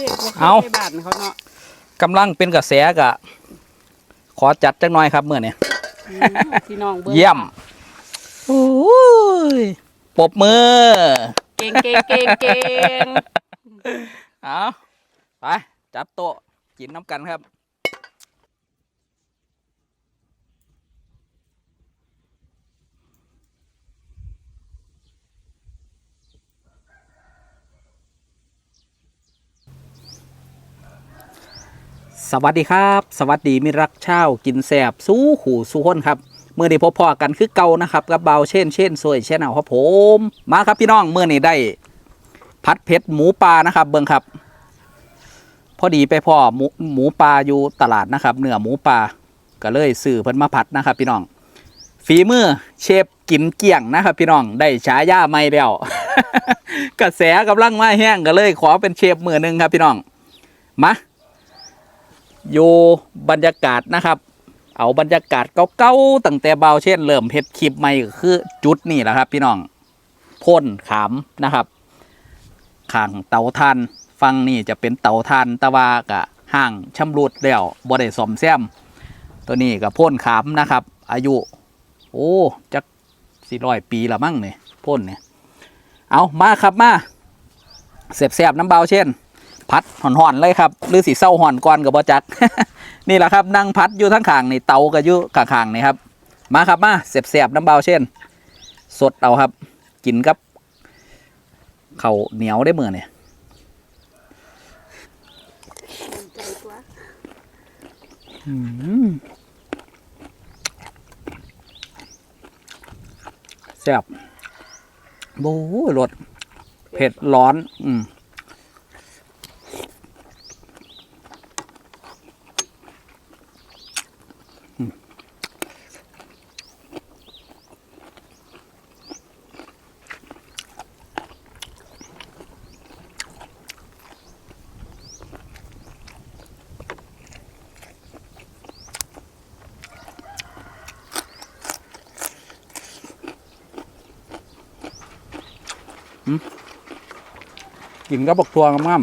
เด็กบ่เคเอายไปบ้านเขาเนาะกำลังเป็นกระแสกะ ขอจัดจักหน่อยครับเมื่อนี้อืมพี่น้องเบิ่งเยี่ยมโอ้ยปรบมือ เก่งเก่งเก่งเก่ง เอาไป จัดโต๊ะกินน้ำกันครับ สวัสดีครับ สวัสดีมิรักเช่ากินแสบสู้ขู่สู้คนครับเมื่อนี้พบพอกันคือเก่านะครับกับเบาเช่นเช่นสวยเช่นเอาครับผมมาครับพี่น้องเมื่อนี้ได้พัดเพชรหมูปลานะครับ เบิ่งครับ พอดีไปพ่อหมูหมูปลาอยู่ตลาดนะครับเนื้อหมูปลาก็เลยซื้อเพิ่นมาผัดนะครับ พี่น้องฝีมือเชฟกินเกี่ยงนะครับ พี่น้องได้ฉายาไม่แล้วกระแสกำลังมาแห้งก็เลยขอเป็นเชฟมือหนึ่งครับพี่น้องมา อยู่บรรยากาศนะครับ เอาบรรยากาศเก่าๆตั้งแต่เบาเช่นเริ่มเฮ็ดคลิปใหม่ก็คือจุดนี่แหละครับ พี่น้องพ่นขามนะครับข้างเตาถ่านฟังนี่จะเป็นเตาถ่านตะวากะห่างชำรุดแล้วบ่ได้ซ่อมแซม ตัวนี้ก็พ่นขามนะครับ อายุ โอ้จักสี่ร้อยปีละมั้งเนี่ยพ่นเนี่ยเอามาครับมาเสียบๆน้ำเบาเช่น พัดห่อนๆเลยครับหรือสีเศร้าห่อนก่อนกับบ่จัก นี่แหละครับนั่งพัดอยู่ทั้งขางนี่เตาก็อยู่ข้างๆนี่ครับ มาครับมาเสียบแสบๆน้ำเบาเช่น สดเอาครับกินกับเข่าเหนียวได้เมื่อเนี่ยแซ่บโอ้รสเผ็ดร้อน อืม กินกับบักทัวงาม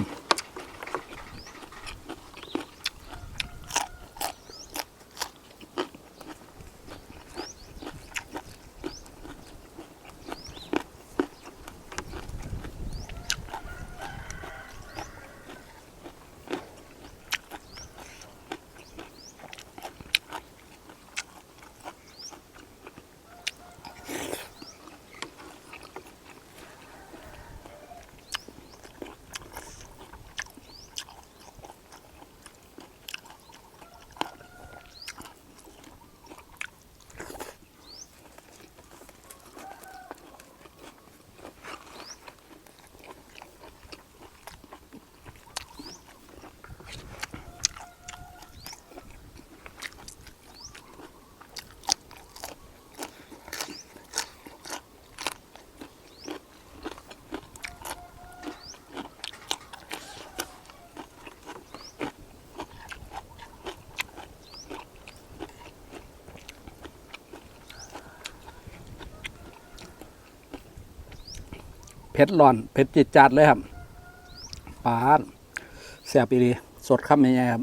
เผ็ดร้อนเผ็ดจิตจัดเลยครับปาดแซ่บอีดีสดคำใหญ่ๆครั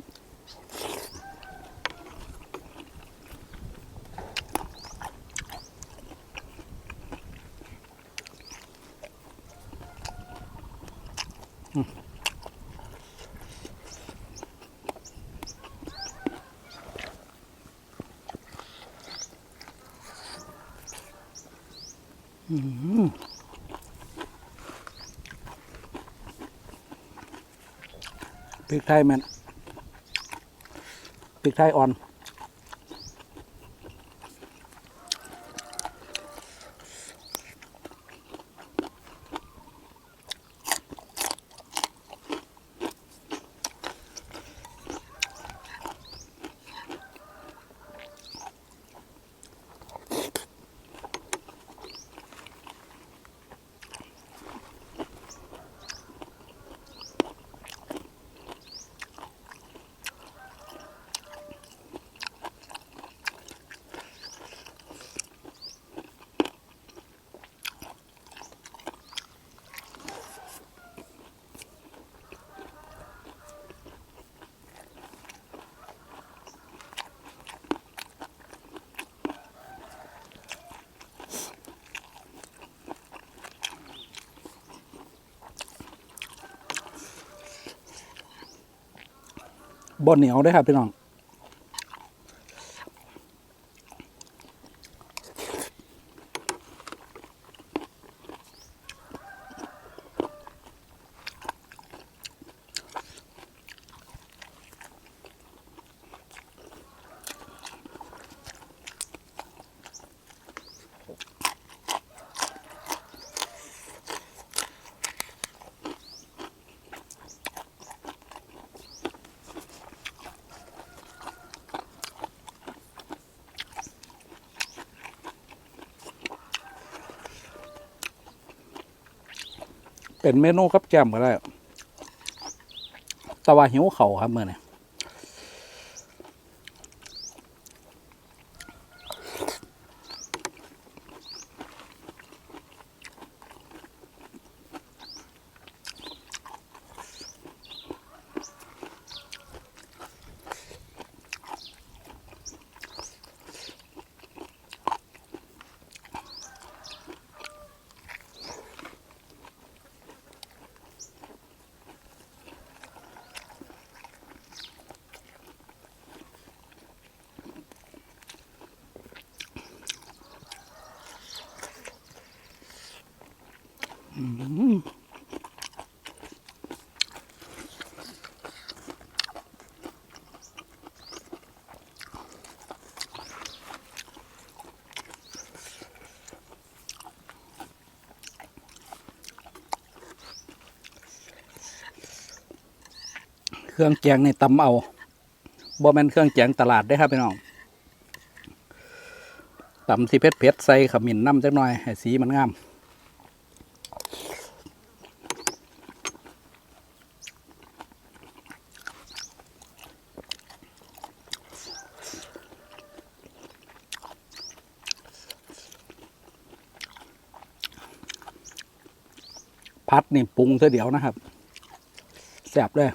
บ พริกไทยแมันพริกไทยอ่อน บ่เหนียวด้วยครับพี่น้อง เป็นเมนูกับแจมก็ได้แต่ว่าหิวเขาครับเมื่อนี้ เครื่องแกงในตำเอาบ่แม่นเครื่องแกงตลาดได้ครับพี่น้องตำสีเผ็ดเผ็ดใส่ขมิ้นน้ำจักหน่อยให้สีมันงาม พัดนี่ปรุงเสียเดียวนะครับแซบเลย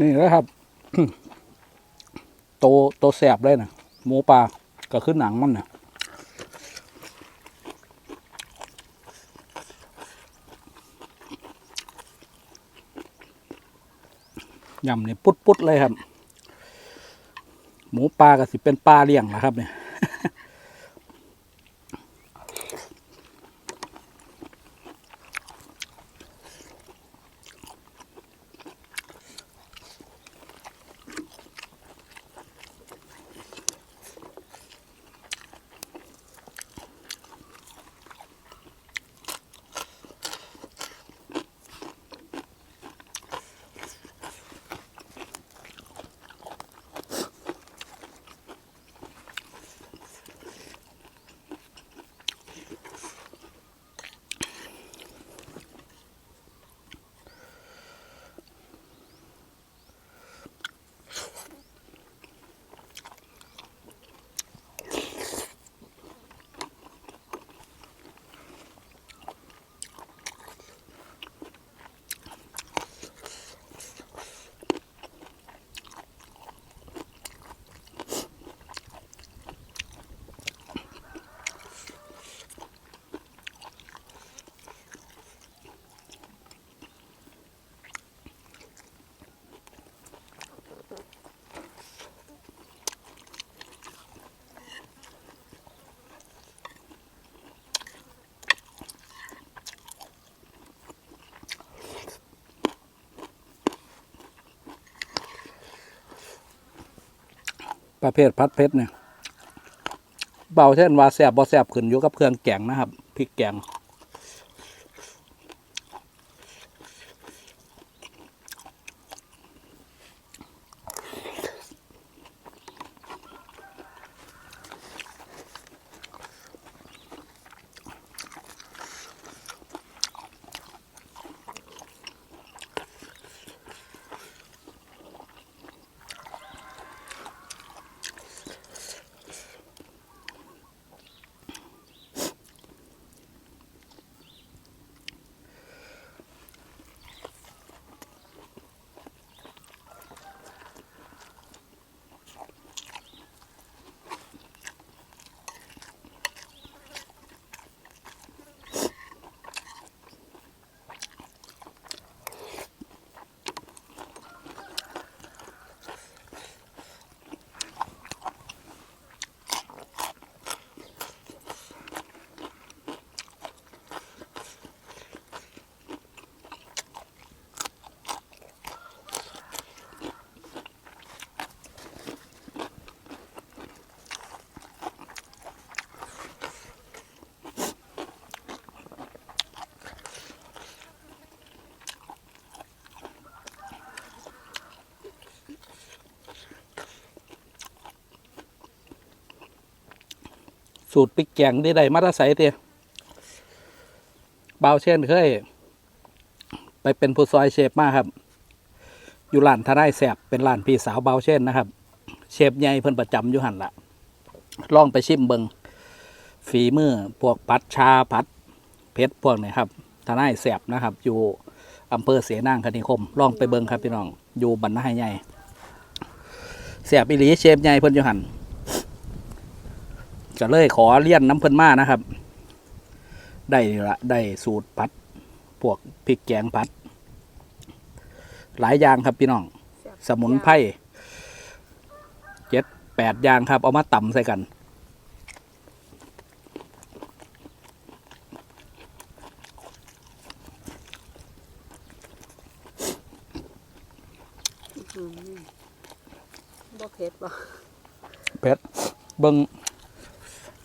นี่แหล้วครับโตโตแสบเลยนะหมูปลาก็ขึ้นหนังมันนะยำเนี่ยปุดๆเลยครับ หมูปลาก็สิเป็นปลาเลี้ยงนะครับเนี่ย ประเภทพัดเพชรเนี่ย เบาเช่นว่าแสบบ่แสบขึ้นอยู่กับเครื่องแกงนะครับพริกแกง สูตรพริกแกงที่ได้มาตรใสเตียเบาเช่นเคย ไปเป็นผู้ซอยเชฟมาครับ อยู่ร้านทนายแสบเป็นร้านพี่สาวเบาเช่นนะครับ เชฟใหญ่เพิ่นประจำอยู่หันละลองไปชิมเบิงฝีมือพวกพัดชาพัดเพชรพวกนี้ครับทนายแสบนะครับ อยู่อำเภอเสนางคณิคมลองไปเบิงครับพี่น้อง อยู่บรรณาใหญ่แสบอีหลีเชฟใหญ่เพิ่นอยู่หัน ก็เลยขอเลี่ยนน้ำเพิ่นมานะครับ ได้ละได้สูตรพัดพวกพริกแกงพัด หลายอย่างครับพี่น้อง สมุนไพรเจ็ดแปดอย่างครับ เอามาตำใส่กันอืมบ่เผ็ดบ่เผ็ดเบิ้ง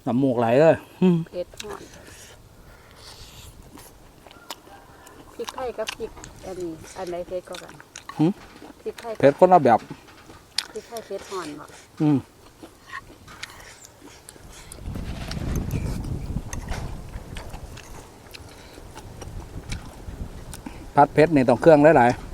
น้ำมูกไหลเลยอืมเผ็ดฮอดพริกไทยกับพริกอันนี้อันใดเผ็ดกว่ากันพริกไทยเผ็ดคนละแบบพริกไทยเผ็ดห่อนบ่อืมพัดเพชรนี่ต้องเครื่องหลายๆ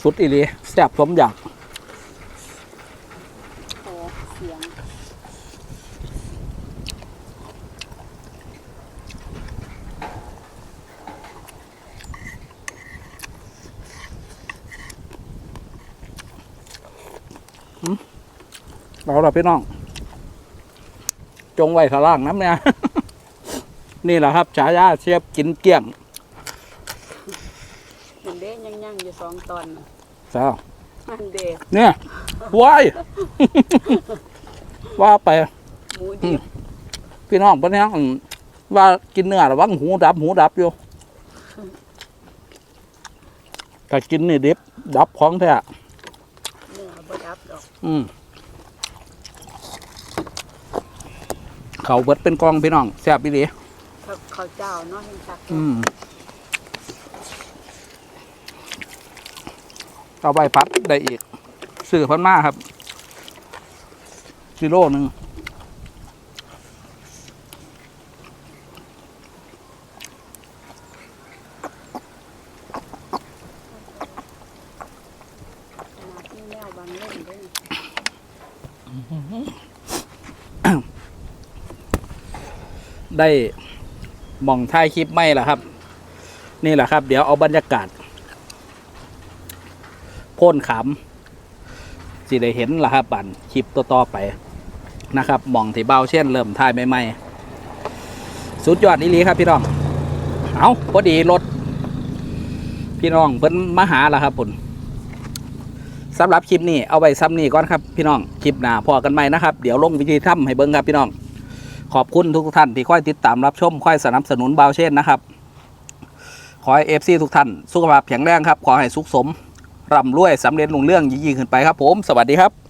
สุดอีลีแซ่บสมอยากโอ้เสียงเราละพี่น้อง จงไว้ข้างล่างน้ำเนี่ยนี่แหละครับฉายาเชียบกินเกลี้ยงมันเด้ยังๆอยู่สองตอนน่ะจ้ามันเด้เนี่ยว้ายว่าไปหมูดิบพี่น้องปะเนี่ยอืมว่ากินเนื้อระวังหูดับหูดับอยู่ถ้ากินนี่ดิบดับของแท้เนื้อบ่ดับดอก อืม เขาเบิดเป็นกองพี่น้องแซ่บอีหลีข้าวข้าวเจ้าเนาะเห็นคักอืมเอาใบพัดได้อีกสื่อพันมาครับกิโลหนึ่ง ขนาดที่แนวบางเล่นเด้อ ได้มองท้ายคลิปไม่ล่ะครับ นี่แหละครับ เดี๋ยวเอาบรรยากาศโพ่นขำสิได้เห็นล่ะครับบันคลิปต่อๆไปนะครับมองที่เบาเช่นเริ่มท้ายใหม่ๆสุดยอดอีหลีครับพี่น้องเอาพอดีรถพี่น้องเพิ่นมาหาล่ะครับผมสำหรับคลิปนี้เอาไว้ซ้ำนี้ก่อนครับพี่น้องคลิปหน้าพอกันใหม่นะครับ เดี๋ยวลงวิธีทำให้เบิ้งครับพี่น้อง ขอบคุณทุกท่านที่ค่อยติดตามรับชมค่อยสนับสนุนบาวเช่นนะครับ ขอให้เอฟซีทุกท่านสุขภาพแข็งแรงครับ ขอให้สุขสมร่ำรวยสำเร็จลุงเรื่องยิ่งขึ้นไปครับผม สวัสดีครับ